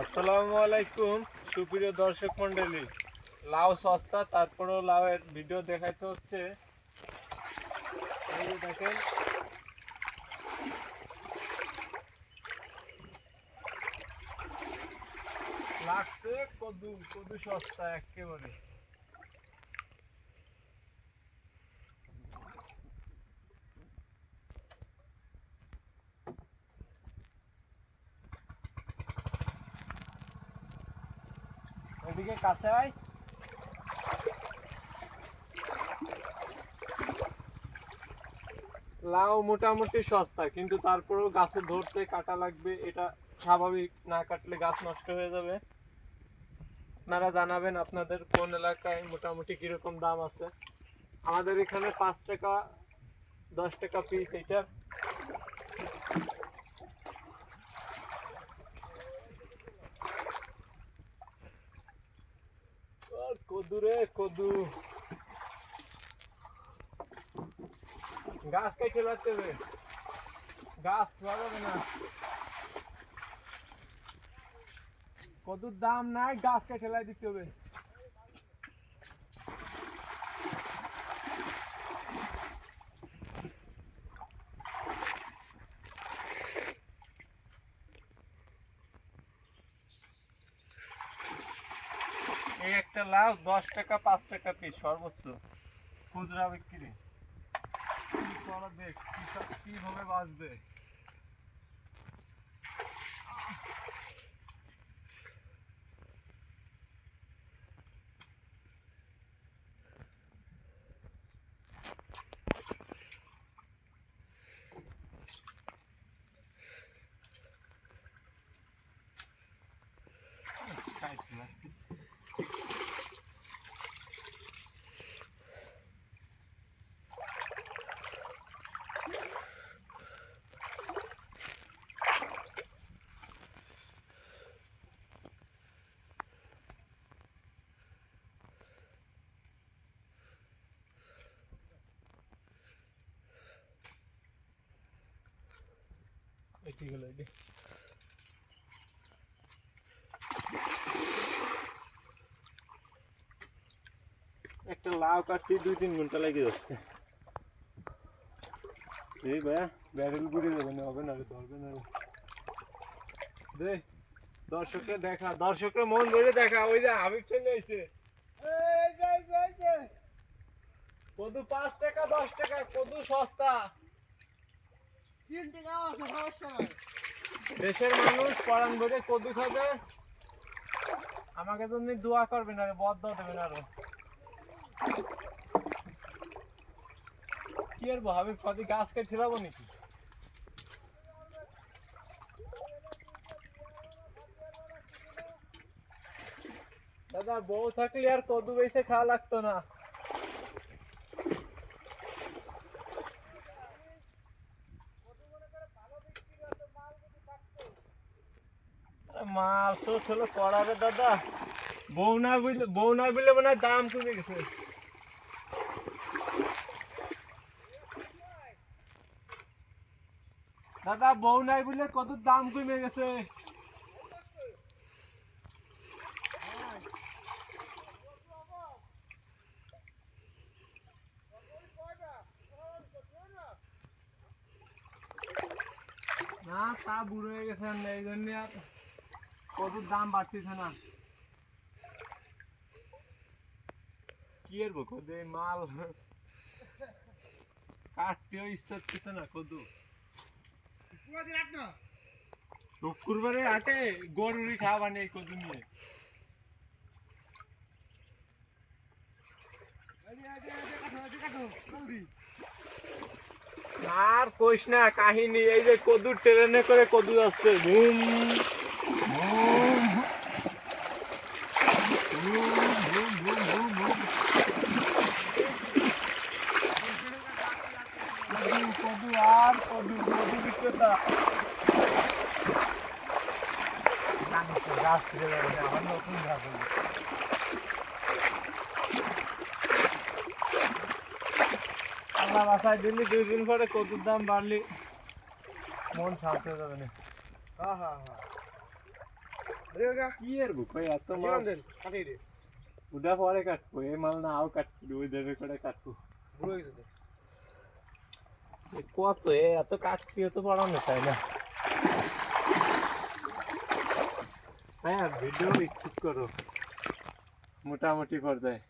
আসসালামু আলাইকুম, সুপ্রিয় দর্শক মন্ডলী লাউ সস্তা, তারপরেও লাউয়ের ভিডিও দেখাইতে হচ্ছে। দেখেন। লাগছে কদু কদু সস্তা একেবারে। এদিকে কাছে আয়। লাউ মোটামুটি সস্তা, কিন্তু তারপরেও গাছে ধরতে কাটা লাগবে, এটা স্বাভাবিক, না কাটলে গাছ নষ্ট হয়ে যাবে। আপনারা জানাবেন আপনাদের কোন এলাকায় মোটামুটি কীরকম দাম আছে। আমাদের এখানে পাঁচ টাকা, দশ টাকা পিস এটা আর কদু রে কদু গাছ কেটে লাগতে হবে গাছ ছোঁয়া না। কদুর দাম নাই, গাছ কেটে লাই দিতে হবে। এই একটা লাউ দশ টাকা, পাঁচ টাকা পিস সর্বোচ্চ। খুচরা বিক্রি। কৃষক কীভাবে বাঁচবে? খাইতে লাগছে। এই ঠিক হলো এই একটা লাউ কাটতে দুই তিন ঘণ্টা লেগে যাচ্ছে। এই ভাইয়া ব্যারেল ঘুরে যাবে না হবে না ধরবে না রে। দে দর্শককে দেখা দর্শককে মন ধরে দেখা ওই যে হাবিব চলে এসে কদু পাঁচ টাকা দশ টাকা কদু সস্তা। দেশের মানুষ পরান ভরে কদু খাবে। আমাকে জন্য দোয়া করবেন আরে বদ্ধ দেবেন আরও। কি আর ভাবি কদি গাছ কে ঠিলাবো নাকি? দাদা, বউ থাকলে আর কদু খাওয়া লাগতো না। তো ছিল করাবে দাদা। বউ না বউ না বুঝলে মনে দাম কমে গেছে। দাদা, বউ নাই বলে কত দাম কমে গেছে। না, তা বুড়ো হয়ে গেছে এই জন্য আর কত দাম বাড়তেছে না। কি আর কদু মাল কাটতেও ইচ্ছা হচ্ছে না, কদু। শুক্রবারে আটে গরুরি খাওয়া নেই কদিন নিয়ে। আর কইস না কাহিনী এই যে কদুর ট্রেনে করে কদু আসছে ঘুম ঘুম ঘুম ঘুম ঘুম ঘুম কদু কদু আর কদু কদু বিক্রেতা গাছ ফিরে যাবে আমার নতুন গাছ হলো। আল্লাহ বাসায় দিল্লি দুই দিন পরে কদুর দাম বাড়লি। মন শান্ত হয়ে যাবে না। হ্যাঁ হ্যাঁ হ্যাঁ কি এর বুক ভাই এত মাল? উডা পরে কাটবো এই মাল না আও কাটবো ওই দেবে করে কাটবো। কত? এ এত দিয়ে তো পড়ানো তাই না। হ্যাঁ ভিডিও ঠিক করো। মোটামুটি পর্দায়।